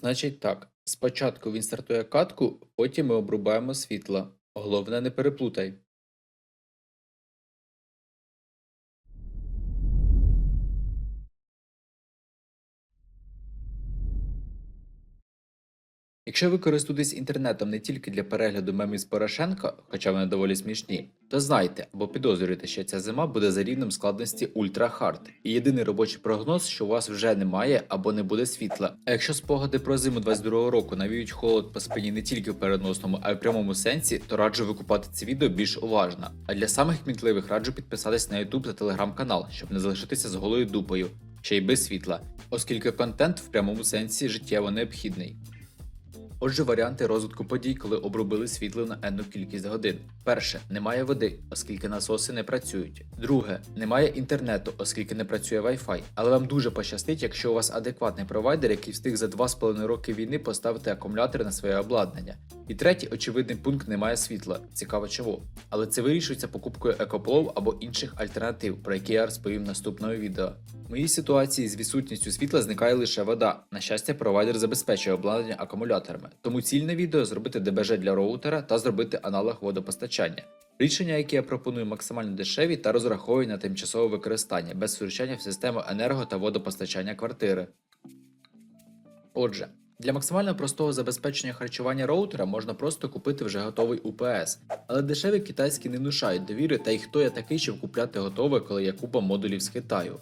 Значить так, спочатку він стартує катку, потім ми обрубаємо світла. Головне не переплутай. Якщо ви користуєтесь інтернетом не тільки для перегляду мемів з Порошенка, хоча вони доволі смішні, то знайте або підозрюйте, що ця зима буде за рівнем складності Ultra Hard. І єдиний робочий прогноз, що у вас вже немає або не буде світла. А якщо спогади про зиму 22 року навіють холод по спині не тільки в переносному, а й в прямому сенсі, то раджу викупати це відео більш уважно. А для самих кмітливих раджу підписатись на YouTube та телеграм канал, щоб не залишитися з голою дупою, ще й без світла, оскільки контент в прямому сенсі життєво необхідний. Отже, варіанти розвитку подій, коли обробили світло на енну кількість годин. Перше, немає води, оскільки насоси не працюють. Друге, немає інтернету, оскільки не працює Wi-Fi. Але вам дуже пощастить, якщо у вас адекватний провайдер, який встиг за 2,5 роки війни поставити акумулятори на своє обладнання. І третій очевидний пункт немає світла. Цікаво чого. Але це вирішується покупкою екоплов або інших альтернатив, про які я розповім в наступного відео. В моїй ситуації з відсутністю світла зникає лише вода. На щастя, провайдер забезпечує обладнання акумуляторами. Тому цільне відео зробити ДБЖ для роутера та зробити аналог водопостачання. Рішення, які я пропоную, максимально дешеві та розраховують на тимчасове використання без втручання в систему енерго та водопостачання квартири. Отже, для максимально простого забезпечення харчування роутера можна просто купити вже готовий УПС, але дешеві китайські не внушають довіри, та й хто я такий, щоб купляти готове, коли є купа модулів з Китаю.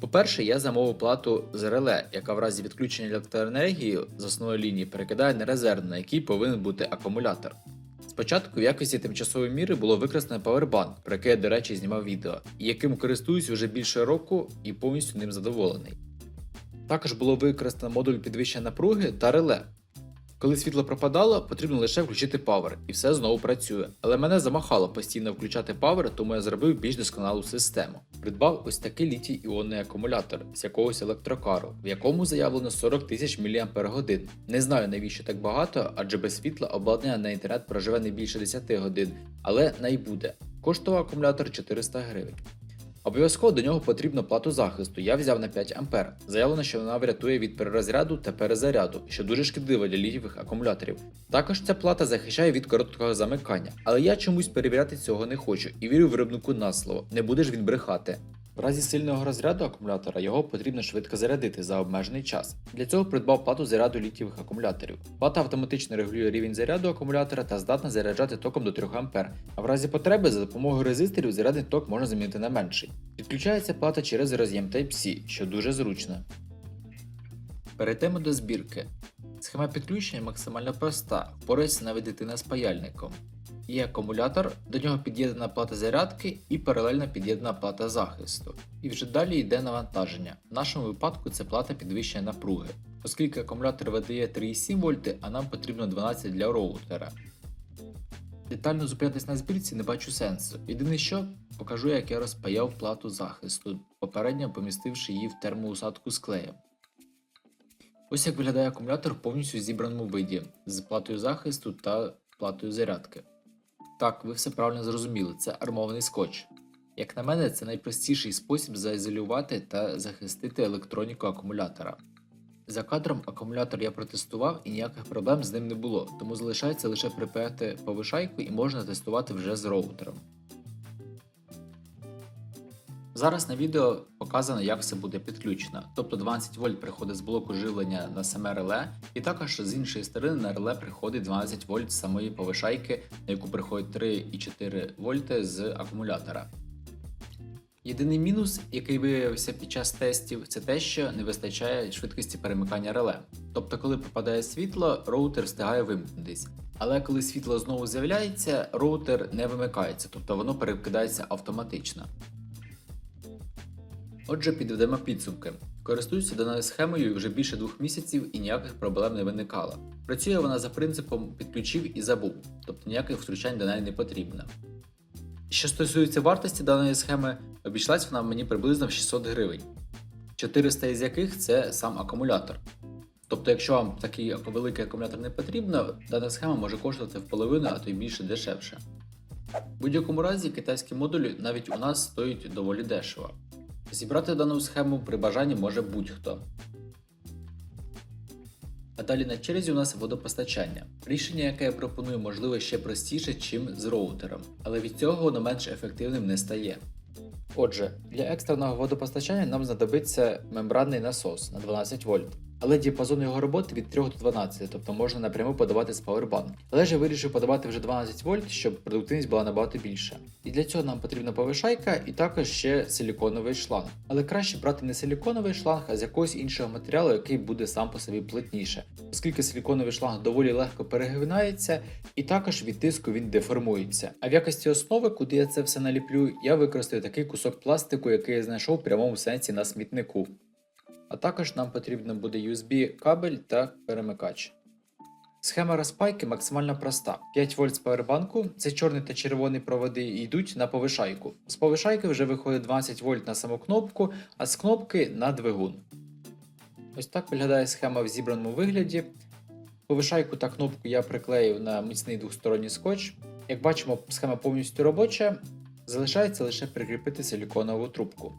По-перше, я замовив плату з реле, яка в разі відключення електроенергії з основної лінії перекидає на резерв, на якій повинен бути акумулятор. Спочатку в якості тимчасової міри було використано павербанк, про який я, до речі, знімав відео, і яким користуюсь вже більше року і повністю ним задоволений. Також було використано модуль підвищення напруги та реле. Коли світло пропадало, потрібно лише включити павер, і все знову працює. Але мене замахало постійно включати павер, тому я зробив більш досконалу систему. Придбав ось такий літій іонний акумулятор з якогось електрокару, в якому заявлено 40 тисяч мАч. Не знаю навіщо так багато, адже без світла обладнання на інтернет проживе не більше 10 годин, але найбуде. Коштував акумулятор 400 гривень. Обов'язково до нього потрібно плату захисту. Я взяв на 5 А. Заявлено, що вона врятує від перерозряду та перезаряду, що дуже шкідливо для літієвих акумуляторів. Також ця плата захищає від короткого замикання, але я чомусь перевіряти цього не хочу і вірю виробнику на слово, не будеш він брехати. В разі сильного розряду акумулятора його потрібно швидко зарядити за обмежений час. Для цього придбав плату заряду літієвих акумуляторів. Плата автоматично регулює рівень заряду акумулятора та здатна заряджати током до 3 А. А в разі потреби за допомогою резисторів зарядний ток можна замінити на менший. Підключається плата через роз'єм Type-C, що дуже зручно. Перейдемо до збірки. Схема підключення максимально проста, впорається навіть дитина з паяльником. Є акумулятор, до нього під'єднана плата зарядки і паралельно під'єднана плата захисту. І вже далі йде навантаження. В нашому випадку це плата підвищення напруги, оскільки акумулятор видає 3,7 вольти, а нам потрібно 12 для роутера. Детально зупинятись на збірці не бачу сенсу. Єдине що, покажу, як я розпаяв плату захисту, попередньо помістивши її в термоусадку з клеєм. Ось як виглядає акумулятор в повністю зібраному виді з платою захисту та платою зарядки. Так, ви все правильно зрозуміли, це армований скотч. Як на мене, це найпростіший спосіб заізолювати та захистити електроніку акумулятора. За кадром акумулятор я протестував і ніяких проблем з ним не було, тому залишається лише припаяти повишайку і можна тестувати вже з роутером. Зараз на відео показано, як все буде підключено. Тобто 12 вольт приходить з блоку живлення на саме реле, і також з іншої сторони на реле приходить 12 вольт з самої повишайки, на яку приходить 3,4 вольти з акумулятора. Єдиний мінус, який виявився під час тестів, це те, що не вистачає швидкості перемикання реле. Тобто, коли попадає світло, роутер встигає вимкнутись. Але коли світло знову з'являється, роутер не вимикається, тобто воно перекидається автоматично. Отже, підведемо підсумки. Користуюся даною схемою вже більше двох місяців і ніяких проблем не виникало. Працює вона за принципом підключив і забув, тобто ніяких втручань до неї не потрібно. Що стосується вартості даної схеми, обійшлась вона мені приблизно в 600 гривень, 400 із яких це сам акумулятор. Тобто, якщо вам такий великий акумулятор не потрібно, дана схема може коштувати в половину, а то й більше дешевше. В будь-якому разі китайські модулі навіть у нас стоять доволі дешево. Зібрати дану схему при бажанні може будь-хто. А далі на черзі у нас водопостачання. Рішення, яке я пропоную, можливо ще простіше, чим з роутером, але від цього воно менш ефективним не стає. Отже, для екстреного водопостачання нам знадобиться мембранний насос на 12 вольт. Але діапазон його роботи від 3 до 12, тобто можна напряму подавати з павербанк. Але ж я вирішив подавати вже 12 вольт, щоб продуктивність була набагато більша. І для цього нам потрібна повишайка і також ще силіконовий шланг. Але краще брати не силіконовий шланг, а з якогось іншого матеріалу, який буде сам по собі плотніше, оскільки силіконовий шланг доволі легко перегинається і також від тиску він деформується. А в якості основи, куди я це все наліплю, я використаю такий кусок пластику, який я знайшов в прямому сенсі на смітнику. А також нам потрібно буде USB кабель та перемикач. Схема розпайки максимально проста. 5 вольт з павербанку, це чорний та червоний проводи йдуть на повишайку. З повишайки вже виходить 12 вольт на саму кнопку, а з кнопки на двигун. Ось так виглядає схема в зібраному вигляді. Повишайку та кнопку я приклеїв на міцний двосторонній скотч. Як бачимо, схема повністю робоча. Залишається лише прикріпити силіконову трубку.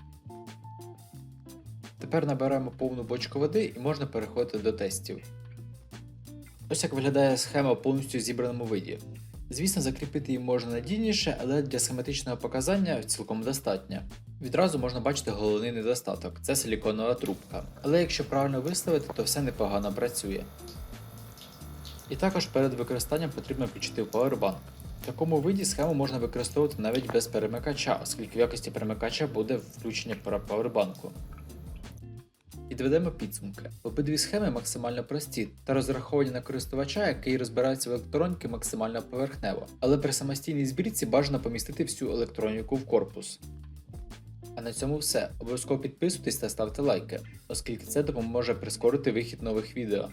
Тепер набираємо повну бочку води і можна переходити до тестів. Ось як виглядає схема в повністю зібраному виді. Звісно, закріпити її можна надійніше, але для схематичного показання цілком достатньо. Відразу можна бачити головний недостаток це силіконова трубка. Але якщо правильно виставити, то все непогано працює. І також перед використанням потрібно включити Powerbank. В такому виді схему можна використовувати навіть без перемикача, оскільки в якості перемикача буде включення павербанку. Підведемо підсумки. Обидві схеми максимально прості та розраховані на користувача, який розбирається в електроніки максимально поверхнево, але при самостійній збірці бажано помістити всю електроніку в корпус. А на цьому все. Обов'язково підписуйтесь та ставте лайки, оскільки це допоможе прискорити вихід нових відео.